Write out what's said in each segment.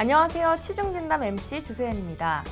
안녕하세요. 취중진담 MC 주소연입니다.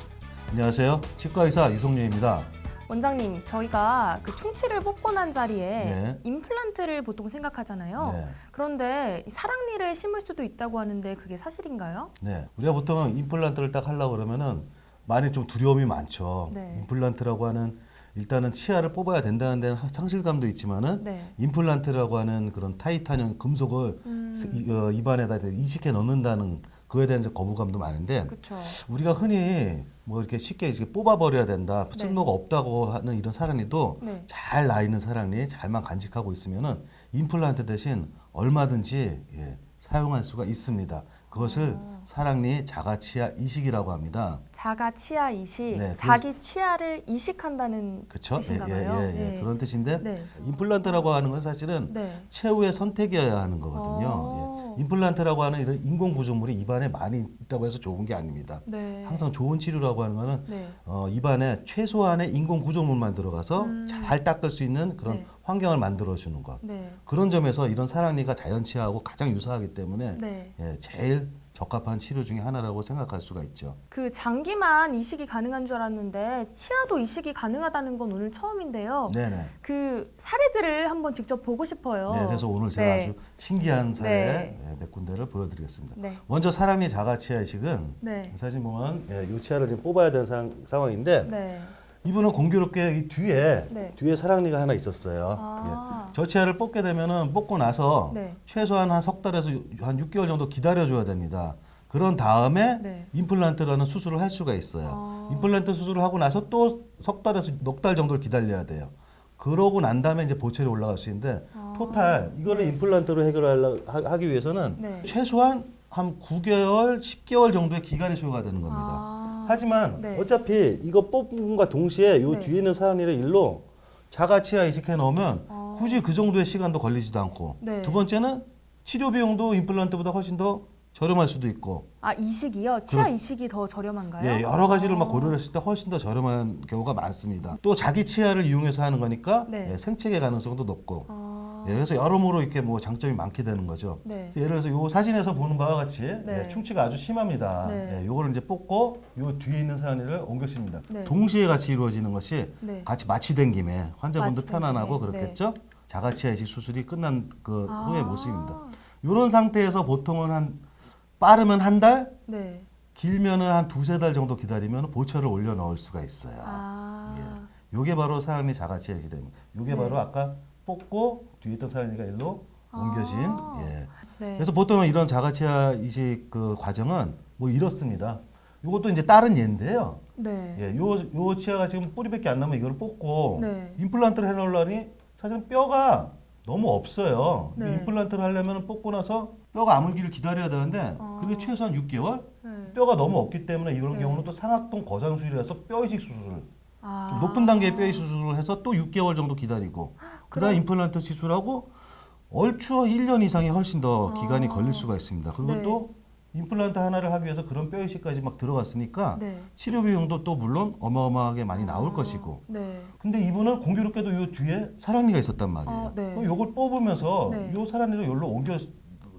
안녕하세요. 치과의사 유성렬입니다. 원장님, 저희가 그 충치를 뽑고 난 자리에 네. 임플란트를 보통 생각하잖아요. 네. 그런데 이 사랑니를 심을 수도 있다고 하는데 그게 사실인가요? 네. 우리가 보통 임플란트를 딱 하려고 그러면은 많이 좀 두려움이 많죠. 네. 임플란트라고 하는 일단은 치아를 뽑아야 된다는 데는 상실감도 있지만은 네. 임플란트라고 하는 그런 타이타늄 금속을 음, 이- 어, 입안에다 이식해 넣는다는 그거에 대한 이제 거부감도 많은데 그렇죠. 우리가 흔히 뭐 이렇게 쉽게 이렇게 뽑아버려야 된다, 네. 쓸모가 없다고 하는 이런 사랑니도 네. 잘 나 있는 사랑니 잘만 간직하고 있으면은 임플란트 대신 얼마든지 예, 사용할 수가 있습니다. 그것을 아. 사랑니 자가치아 이식이라고 합니다. 자가 치아 이식, 네, 자기 치아를 이식한다는 그렇죠? 뜻인가봐요. 예, 예, 예. 네. 그런 뜻인데 네. 임플란트라고 하는 건 사실은 네. 최후의 선택이어야 하는 거거든요. 어. 예. 임플란트라고 하는 이런 인공 구조물이 입안에 많이 있다고 해서 좋은 게 아닙니다. 네. 항상 좋은 치료라고 하는 거는 네. 어, 입안에 최소한의 인공 구조물만 들어가서 음. 잘 닦을 수 있는 그런 네. 환경을 만들어 주는 것. 네. 그런 점에서 이런 사랑니가 자연치아하고 가장 유사하기 때문에 네. 예, 제일 적합한 치료 중에 하나라고 생각할 수가 있죠. 그 장기만 이식이 가능한 줄 알았는데 치아도 이식이 가능하다는 건 오늘 처음인데요. 네네. 그 사례들을 한번 직접 보고 싶어요. 네, 그래서 오늘 제가 네. 아주 신기한 사례 네. 예, 몇 군데를 보여드리겠습니다. 네. 먼저 사랑니 자가치아 이식은 네. 사실 보면 예, 이 치아를 지금 뽑아야 되는 상, 상황인데 네. 이분은 공교롭게 이 뒤에 네. 뒤에 사랑니가 하나 있었어요. 아. 예. 저 치아를 뽑게 되면은 뽑고 나서 네. 최소한 한 석 달에서 한 6개월 정도 기다려줘야 됩니다. 그런 다음에 네. 임플란트라는 수술을 할 수가 있어요. 아. 임플란트 수술을 하고 나서 또 석 달에서 넉 달 정도를 기다려야 돼요. 그러고 난 다음에 이제 보철이 올라갈 수 있는데 아. 토탈 이거를 임플란트로 해결하기 위해서는 네. 최소한 한 9개월, 10개월 정도의 기간이 소요가 되는 겁니다. 아. 하지만 네. 어차피 이거 뽑음과 동시에 요 네. 뒤에 있는 사람이를 일로 자가치아 이식해 넣으면 아. 굳이 그 정도의 시간도 걸리지도 않고 네. 두 번째는 치료 비용도 임플란트보다 훨씬 더 저렴할 수도 있고 아 이식이요? 치아 그럼- 이식이 더 저렴한가요? 예, 여러 가지를 막 아. 고려했을 때 훨씬 더 저렴한 경우가 많습니다. 또 자기 치아를 이용해서 하는 거니까 네. 예, 생체계 가능성도 높고 아. 예, 그래서 여러모로 이렇게 뭐 장점이 많게 되는 거죠. 네. 그래서 예를 들어서 요 사진에서 보는 바와 같이 네. 예, 충치가 아주 심합니다. 네. 예, 요거를 이제 뽑고 요 뒤에 있는 사람을 옮겨 씁니다. 네. 동시에 같이 이루어지는 것이 네. 같이 마취된 김에 환자분도 마취된 편안하고 김에, 그렇겠죠. 자가치아 이식 수술이 끝난 그 아. 후의 모습입니다. 이런 상태에서 보통은 한 빠르면 한 달, 네. 길면은 한 두세 달 정도 기다리면 보철을 올려 넣을 수가 있어요. 아. 예. 요게 바로 사랑니 자가치아 이식이 됩니다. 요게 네. 바로 아까 뽑고 뒤에 있던 사랑니가 일로 옮겨진 아. 예. 네. 그래서 보통은 이런 자가치아 이식 그 과정은 뭐 이렇습니다. 요것도 이제 다른 예인데요. 네. 예, 요, 요 치아가 지금 뿌리밖에 안 나면 이걸 뽑고 네. 임플란트를 해놓으려니 사실은 뼈가 너무 없어요. 네. 임플란트를 하려면 뽑고 나서 뼈가 아물기를 기다려야 되는데 아. 그게 최소한 6개월? 네. 뼈가 너무 없기 때문에 이런 네. 경우는 또 상악동 거상술이라서 뼈 이식 수술 을 아. 좀 높은 단계의 뼈 이식 수술을 해서 또 6개월 정도 기다리고 그다음 임플란트 시술하고 얼추 1년 이상이 훨씬 더 기간이 아. 걸릴 수가 있습니다. 그리고 네. 또 임플란트 하나를 하기 위해서 그런 뼈 이식까지 막 들어갔으니까 네. 치료 비용도 또 물론 어마어마하게 많이 나올 아. 것이고 네. 근데 이분은 공교롭게도 요 뒤에 사랑니가 있었단 말이에요. 아, 네. 그럼 요걸 뽑으면서 네. 요 사랑니를 여기로 옮겨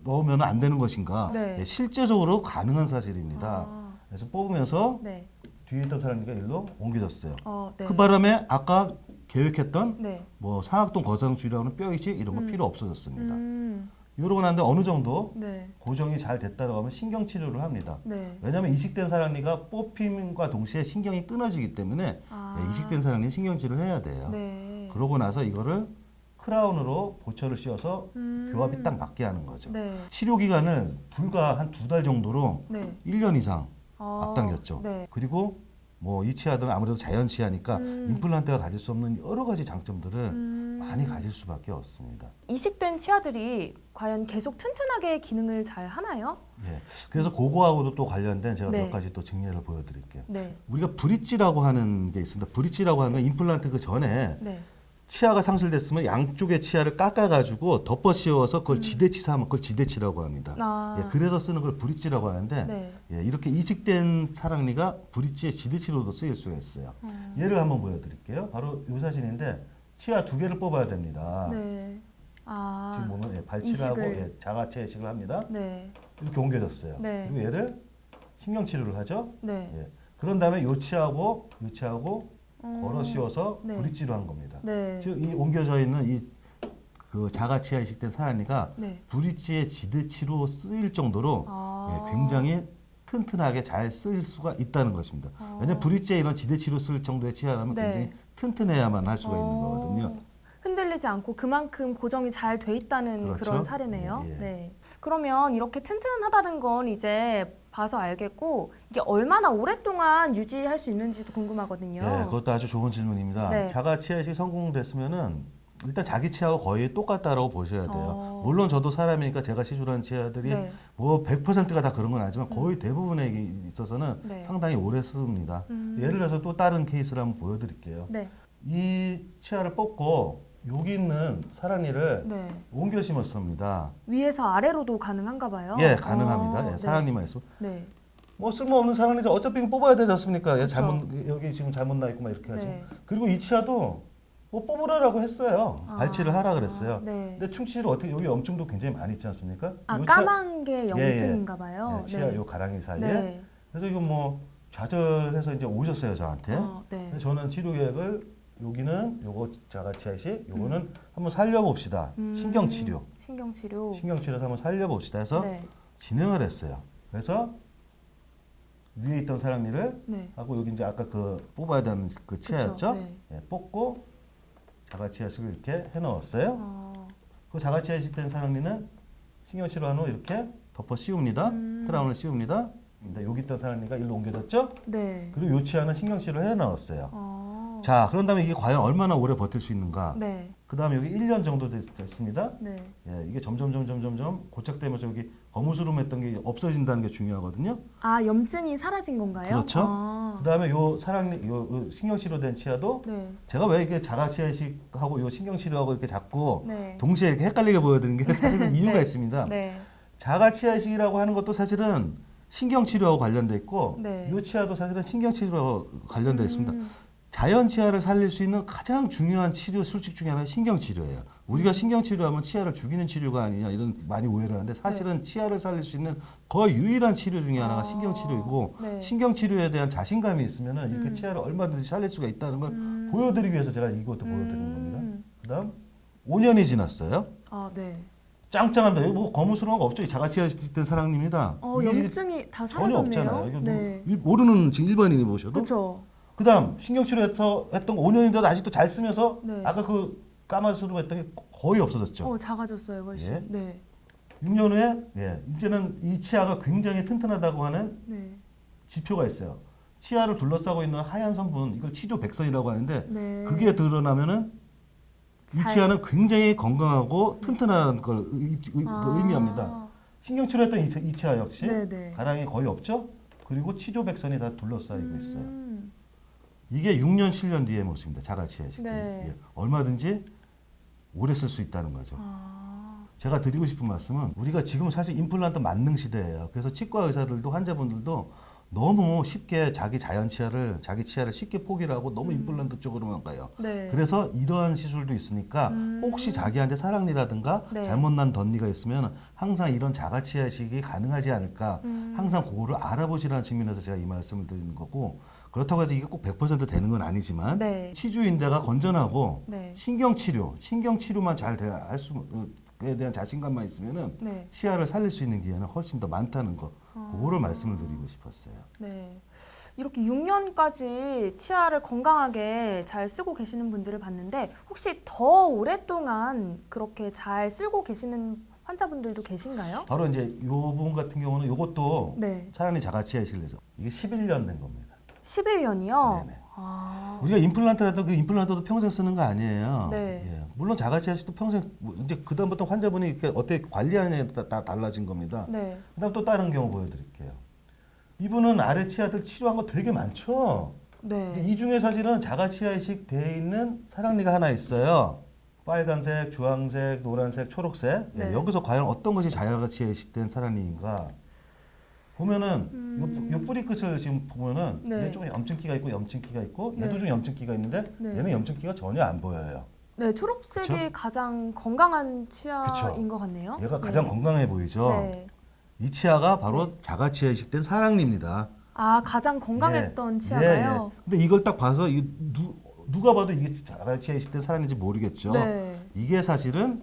넣으면 안 되는 것인가? 네. 예, 실제적으로 가능한 사실입니다. 아. 그래서 뽑으면서 네. 뒤에 있던 사랑니가 일로 옮겨졌어요. 어, 네. 그 바람에 아까 계획했던 네. 뭐 상악동 거상주라는 뼈 이식 이런 거 음. 필요 없어졌습니다. 음. 이러고 난데 어느 정도 네. 고정이 잘 됐다고 하면 신경 치료를 합니다. 네. 왜냐하면 이식된 사랑니가 뽑힘과 동시에 신경이 끊어지기 때문에 아. 예, 이식된 사랑니 신경 치료를 해야 돼요. 네. 그러고 나서 이거를 크라운으로 보철을 씌워서 음. 교합이 딱 맞게 하는 거죠. 네. 치료 기간을 불과 한 두 달 정도로 네. 1년 이상 아. 앞당겼죠. 네. 그리고 뭐 이 치아들은 아무래도 자연 치아니까 음. 임플란트가 가질 수 없는 여러 가지 장점들을 음. 많이 가질 수밖에 없습니다. 이식된 치아들이 과연 계속 튼튼하게 기능을 잘 하나요? 예. 그래서 그거하고도 또 관련된 제가 네. 몇 가지 또 증례를 보여드릴게요. 네. 우리가 브릿지라고 하는 게 있습니다. 브릿지라고 하는 건 임플란트 그 전에 네. 치아가 상실됐으면 양쪽의 치아를 깎아가지고 덮어 씌워서 그걸 지대치사 하면 그걸 지대치라고 합니다. 음. 아. 예, 그래서 쓰는 걸 브릿지라고 하는데 네. 예, 이렇게 이식된 사랑니가 브릿지의 지대치로도 쓰일 수가 있어요. 음. 예를 한번 보여드릴게요. 바로 이 사진인데 치아 두 개를 뽑아야 됩니다. 네. 아. 지금 보면 예, 발치하고. 예, 자가체 이식을 합니다. 네. 이렇게 옮겨졌어요. 네. 그리고 얘를 신경 치료를 하죠. 네. 예. 그런 다음에 요 치하고 요 치하고 음, 걸어 씌워서 네. 브릿지로 한 겁니다. 네. 즉 이 옮겨져 있는 이 그 자가치아 이식된 사람이가 네. 브릿지의 지대치로 쓰일 정도로 아. 예, 굉장히 튼튼하게 잘 쓰일 수가 있다는 것입니다. 아. 왜냐하면 브릿지에 이런 지대치로 쓸 정도의 치아라면 네. 굉장히 튼튼해야만 할 수가 있는 어, 거거든요. 흔들리지 않고 그만큼 고정이 잘 돼 있다는 그렇죠. 그런 사례네요. 예, 예. 네. 그러면 이렇게 튼튼하다는 건 이제 봐서 알겠고 이게 얼마나 오랫동안 유지할 수 있는지도 궁금하거든요. 예, 그것도 아주 좋은 질문입니다. 네. 자가 치아 이식 성공됐으면은 일단 자기 치아하고 거의 똑같다라고 보셔야 돼요. 어. 물론 저도 사람이니까 제가 시술한 치아들이 네. 뭐 100%가 다 그런 건 아니지만 거의 대부분에 있어서는 네. 상당히 오래 씁니다. 음. 예를 들어서 또 다른 케이스를 한번 보여드릴게요. 네. 이 치아를 뽑고 여기 있는 사랑니를 네. 옮겨 심었습니다. 위에서 아래로도 가능한가 봐요. 예, 가능합니다. 어, 예, 네. 사랑니만 있으면 네. 뭐 쓸모없는 사랑니 어차피 뽑아야 되지 않습니까? 얘 그렇죠. 잘못 여기 지금 잘못 나 있고 막 이렇게 하죠. 네. 그리고 이 치아도 뭐 뽑으라고 했어요. 아. 발치를 하라 그랬어요. 네. 근데 충치를 어떻게 여기 염증도 굉장히 많이 있지 않습니까? 아요 까만 게 예, 예. 염증인가 봐요. 예, 치아 요 가랑이 사이에. 네. 그래서 이거 뭐 좌절해서 이제 오셨어요 저한테. 어, 네. 그래서 저는 치료 계획을 여기는 요거 자가치아식, 요거는 한번 살려봅시다. 음, 신경 치료, 신경 치료. 신경 치료에서 한번 살려봅시다 해서 네. 진행을 했어요. 그래서 위에 있던 사랑니를 네. 하고 여기 이제 아까 그 뽑아야 되는 그 치아였죠? 네. 예, 뽑고 자가치아식을 이렇게 해 넣었어요. 어, 그 자가치아식 된 사랑니는 신경 치료 한 후 이렇게 덮어 씌웁니다. 음. 크라운을 씌웁니다. 근데 여기 있던 사랑니가 일로 옮겨졌죠? 네. 그리고 요 치아는 신경 치료를 해넣었어요. 어, 자, 그런 다음에 이게 과연 얼마나 오래 버틸 수 있는가? 네. 그 다음에 여기 1년 정도 됐, 됐습니다. 네. 예, 이게 점점 점점 점점 고착되면서 여기 거무스름했던 게 없어진다는 게 중요하거든요. 아 염증이 사라진 건가요? 그렇죠. 아, 그 다음에 요 사랑니, 요, 요 신경 치료 된 치아도 네. 제가 왜 이게 자가치아식하고 요 신경 치료하고 이렇게 자꾸 네. 동시에 이렇게 헷갈리게 보여드리는 게 사실은 이유가 네. 있습니다. 네. 자가치아식이라고 하는 것도 사실은 신경 치료하고 관련돼 있고 네. 요 치아도 사실은 신경 치료하고 관련돼 있습니다. 음, 자연 치아를 살릴 수 있는 가장 중요한 치료 수칙 중에 하나가 신경 치료예요. 우리가 신경 치료하면 치아를 죽이는 치료가 아니냐 이런 많이 오해를 하는데 사실은 치아를 살릴 수 있는 거의 유일한 치료 중에 하나가 아, 신경 치료이고 네. 신경 치료에 대한 자신감이 있으면 은 이렇게 음. 치아를 얼마든지 살릴 수가 있다는 걸 음. 보여드리기 위해서 제가 이것도 보여드리는 겁니다. 음. 그다음 5년이 지났어요. 아, 네. 짱짱합니다. 여기 뭐 거무스러운 거 없죠. 자가치아 된 사랑님이다. 어, 염증이 다 전혀 사라졌네요. 없잖아요. 이거 뭐 네. 일- 모르는 지금 일반인이 보셔도 그렇죠. 그다음 신경치료에서 했던 거 5년인데도 아직도 잘 쓰면서 네. 아까 그 까만스로 했던 게 거의 없어졌죠. 어, 작아졌어요, 훨씬. 예. 네. 6년 후에 예, 이제는 이 치아가 굉장히 튼튼하다고 하는 네. 지표가 있어요. 치아를 둘러싸고 있는 하얀 선분 이걸 치조 백선이라고 하는데 네. 그게 드러나면은 이 잘- 치아는 굉장히 건강하고 튼튼한 걸 의, 의, 아. 의미합니다. 신경치료했던 이, 치- 이 치아 역시 네, 네. 가랑이 거의 없죠. 그리고 치조 백선이 다 둘러싸이고 있어요. 음. 이게 6년 7년 뒤의 모습입니다. 자가치아식 때 네. 예, 얼마든지 오래 쓸 수 있다는 거죠. 아. 제가 드리고 싶은 말씀은 우리가 지금 사실 임플란트 만능 시대예요. 그래서 치과 의사들도 환자분들도 너무 쉽게 자기 자연 치아를 자기 치아를 쉽게 포기를 하고 너무 임플란트 쪽으로만 가요. 네. 그래서 이러한 시술도 있으니까 음. 혹시 자기한테 사랑니라든가 네. 잘못난 덧니가 있으면 항상 이런 자가 치아식이 가능하지 않을까 음. 항상 그거를 알아보시라는 측면에서 제가 이 말씀을 드리는 거고 그렇다고 해서 이게 꼭 100% 되는 건 아니지만 네. 치주 인대가 건전하고 네. 신경 치료, 신경 치료만 잘 할 수에 대한 자신감만 있으면은 네. 치아를 살릴 수 있는 기회는 훨씬 더 많다는 거. 아. 그거를 말씀을 드리고 싶었어요. 네. 이렇게 6년까지 치아를 건강하게 잘 쓰고 계시는 분들을 봤는데 혹시 더 오랫동안 그렇게 잘 쓰고 계시는 환자분들도 계신가요? 바로 이제 요 부분 같은 경우는 요것도 네. 차라리 자가치아식이죠. 이게 11년 된 겁니다. 11년이요? 네네. 아. 우리가 임플란트라도 그 임플란트도 평생 쓰는 거 아니에요. 네. 예. 물론 자가치아식도 평생 뭐 이제 그 다음부터 환자분이 이렇게 어떻게 관리하느냐에 따라 다 달라진 겁니다. 네. 그다음 또 다른 경우 보여드릴게요. 이분은 아래 치아들 치료한 거 되게 많죠. 네. 이 중에 사실은 자가치아식 돼 있는 사랑니가 하나 있어요. 빨간색, 주황색, 노란색, 초록색. 예, 네. 여기서 과연 어떤 것이 자가치아식 된 사랑니인가? 보면은 요, 요 뿌리 끝을 지금 보면은 음. 네. 얘 쪽에 염증기가 있고 염증기가 있고 얘도 네. 좀 염증기가 있는데 네. 얘는 염증기가 전혀 안 보여요. 네, 초록색이 그쵸? 가장 건강한 치아인 그쵸. 것 같네요. 얘가 네. 가장 건강해 보이죠. 네. 이 치아가 바로 자가치아 이식된 사랑니입니다. 아 가장 건강했던 예, 치아가요. 근데 이걸 딱 봐서 이 누, 누가 봐도 이게 자가치아 이식된 사랑인지 모르겠죠. 네. 이게 사실은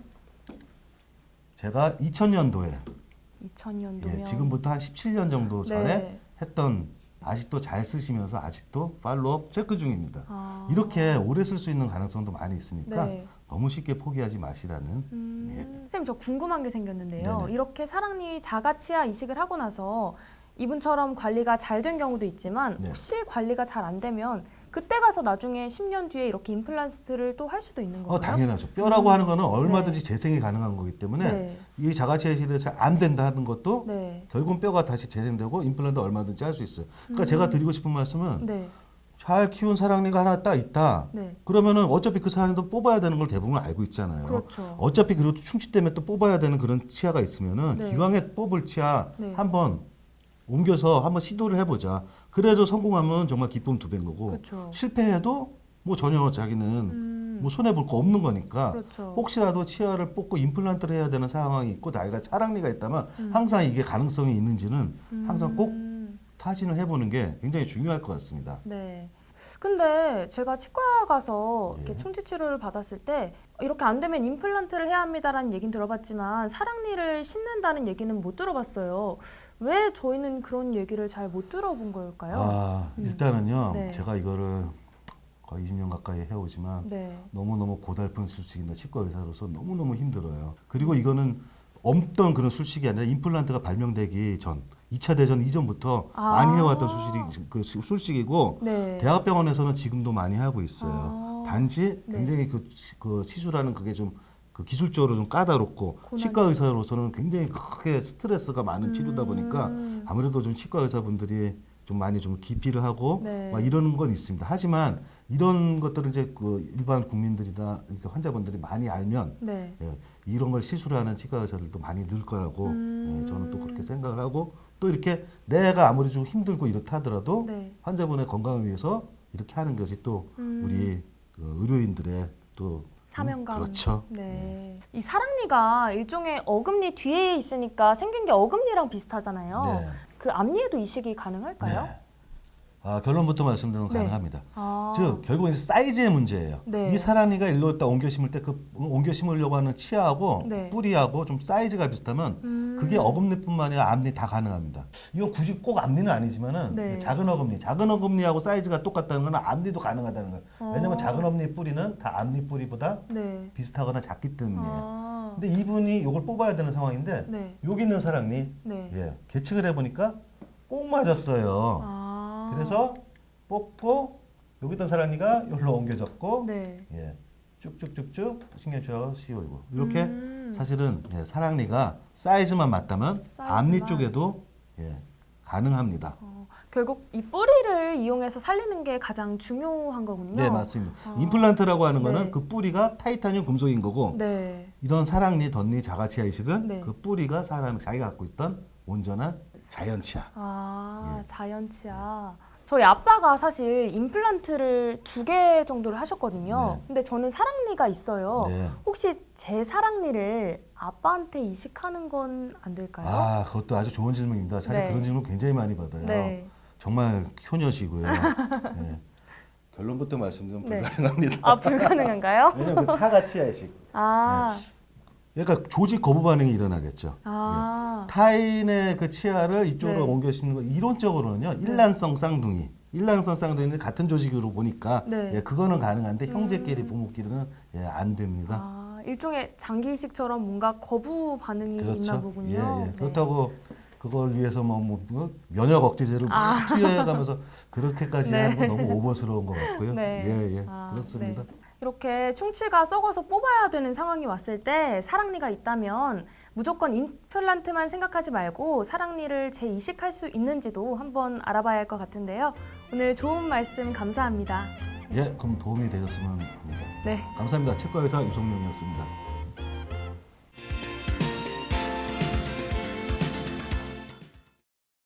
제가 2000년도에 2000년도면 예, 지금부터 한 17년 정도 전에 네. 했던 아직도 잘 쓰시면서 아직도 팔로업 체크 중입니다. 아. 이렇게 오래 쓸 수 있는 가능성도 많이 있으니까 네. 너무 쉽게 포기하지 마시라는 음, 예. 선생님 저 궁금한 게 생겼는데요. 네네. 이렇게 사랑니 자가치아 이식을 하고 나서 이분처럼 관리가 잘 된 경우도 있지만 네. 혹시 관리가 잘 안 되면 그때 가서 나중에 10년 뒤에 이렇게 임플란트를 또 할 수도 있는 건가요? 어, 당연하죠. 뼈라고 하는 거는 얼마든지 재생이 가능한 거기 때문에 네. 이 자가치아 이식이 잘안 된다 하는 것도 네. 결국은 뼈가 다시 재생되고 임플란트 얼마든지 할 수 있어요. 그러니까 제가 드리고 싶은 말씀은 네. 잘 키운 사랑니가 하나 딱 있다. 네. 그러면은 어차피 그 사랑니도 뽑아야 되는 걸 대부분 알고 있잖아요. 그렇죠. 어차피 그리고 또 충치 때문에 또 뽑아야 되는 그런 치아가 있으면은 네. 기왕에 뽑을 치아 네. 한번 옮겨서 한번 시도를 해보자. 그래서 성공하면 정말 기쁨 두 배인 거고 그렇죠. 실패해도 뭐 전혀 자기는 음. 뭐 손해 볼 거 없는 거니까 그렇죠. 혹시라도 치아를 뽑고 임플란트를 해야 되는 상황이 있고 나이가 차랑니가 있다면 음. 항상 이게 가능성이 있는지는 항상 꼭 음. 타진을 해보는 게 굉장히 중요할 것 같습니다. 네. 근데 제가 치과 가서 이렇게 예. 충치 치료를 받았을 때 이렇게 안 되면 임플란트를 해야 합니다라는 얘기는 들어봤지만 사랑니를 심는다는 얘기는 못 들어봤어요. 왜 저희는 그런 얘기를 잘 못 들어본 걸까요? 아, 음. 일단은요, 네. 제가 이거를 거의 20년 가까이 해오지만 네. 너무너무 고달픈 술식이나 치과 의사로서 너무너무 힘들어요. 그리고 이거는 없던 그런 술식이 아니라 임플란트가 발명되기 전 2차 대전 이전부터 아. 많이 해왔던 술식이, 그 수- 술식이고 네. 대학병원에서는 지금도 많이 하고 있어요. 아. 단지 네. 굉장히 그, 시- 그 시술하는 그게 좀 그 기술적으로 좀 까다롭고 고난이- 치과 의사로서는 굉장히 크게 스트레스가 많은 치료다 보니까 음. 아무래도 좀 치과 의사분들이 좀 많이 좀 기피를 하고 네. 막 이러는 건 있습니다. 하지만 이런 것들은 이제 그 일반 국민들이나 이렇게 환자분들이 많이 알면 네. 예, 이런 걸 시술하는 치과 의사들도 많이 늘 거라고 음. 예, 저는 또 그렇게 생각을 하고 또 이렇게 내가 아무리 좀 힘들고 이렇다 하더라도 네. 환자분의 건강을 위해서 이렇게 하는 것이 또 음. 우리 그 의료인들의 또 사명감. 음, 그렇죠. 네. 이 사랑니가 일종의 어금니 뒤에 있으니까 생긴 게 어금니랑 비슷하잖아요. 네. 그 앞니에도 이식이 가능할까요? 네. 아, 결론부터 말씀드리면 네. 가능합니다. 아. 즉 결국은 이제 사이즈의 문제예요. 네. 이 사람이가 일로 딱 옮겨 심을 때 그 옮겨 심으려고 하는 치아하고 네. 뿌리하고 좀 사이즈가 비슷하면 음. 그게 어금니뿐만 아니라 앞니 다 가능합니다. 이거 굳이 꼭 앞니는 아니지만은 네. 작은 어금니, 작은 어금니하고 사이즈가 똑같다는 건 앞니도 가능하다는 거예요. 어. 왜냐면 작은 어금니 뿌리는 다 앞니 뿌리보다 네. 비슷하거나 작기 때문이에요. 아. 근데 이분이 이걸 뽑아야 되는 상황인데 네. 여기 있는 사람이 네. 예, 계측을 해보니까 꼭 맞았어요. 아. 그래서 뽑고 여기 있던 사람이가 여기로 옮겨졌고 네. 예, 쭉쭉쭉쭉 신경치하고 씌우고 이렇게 음. 사실은 예, 사랑니가 사이즈만 맞다면 사이즈만. 앞니 쪽에도 예, 가능합니다. 어, 결국 이 뿌리를 이용해서 살리는 게 가장 중요한 거군요. 네 맞습니다. 아. 임플란트라고 하는 거는 네. 그 뿌리가 타이타늄 금속인 거고 네. 이런 사랑니, 덧니, 자가치 아 이식은 네. 그 뿌리가 사람 자기가 갖고 있던 온전한 자연치아. 아, 예. 자연치아. 저희 아빠가 사실 임플란트를 두 개 정도를 하셨거든요. 네. 근데 저는 사랑니가 있어요. 네. 혹시 제 사랑니를 아빠한테 이식하는 건 안 될까요? 아 그것도 아주 좋은 질문입니다. 사실 네. 그런 질문 굉장히 많이 받아요. 네. 정말 효녀시고요. 네. 결론부터 말씀드리면 네. 불가능합니다. 아, 불가능한가요? 왜냐면 그 타가치아식. 아. 그러니까 조직 거부 반응이 일어나겠죠. 아. 타인의 그 치아를 이쪽으로 네. 옮겨 심는 거 이론적으로는요 일란성 쌍둥이, 일란성 쌍둥이는 같은 조직으로 보니까 네. 예, 그거는 가능한데 음. 형제끼리 부모끼리는 예, 안 됩니다. 아, 일종의 장기 이식처럼 뭔가 거부 반응이 있나 그렇죠. 보군요. 예, 예. 네. 그렇다고 그걸 위해서 뭐, 뭐, 뭐 면역 억제제를 막 투여해가면서 그렇게까지 아. 네. 하는 건 너무 오버스러운 것 같고요. 네. 예, 예, 아, 그렇습니다. 네. 이렇게 충치가 썩어서 뽑아야 되는 상황이 왔을 때 사랑니가 있다면 무조건 임플란트만 생각하지 말고 사랑니를 재이식할 수 있는지도 한번 알아봐야 할 것 같은데요. 오늘 좋은 말씀 감사합니다. 예, 그럼 도움이 되셨으면 합니다. 네. 감사합니다. 치과 의사 유성룡이었습니다.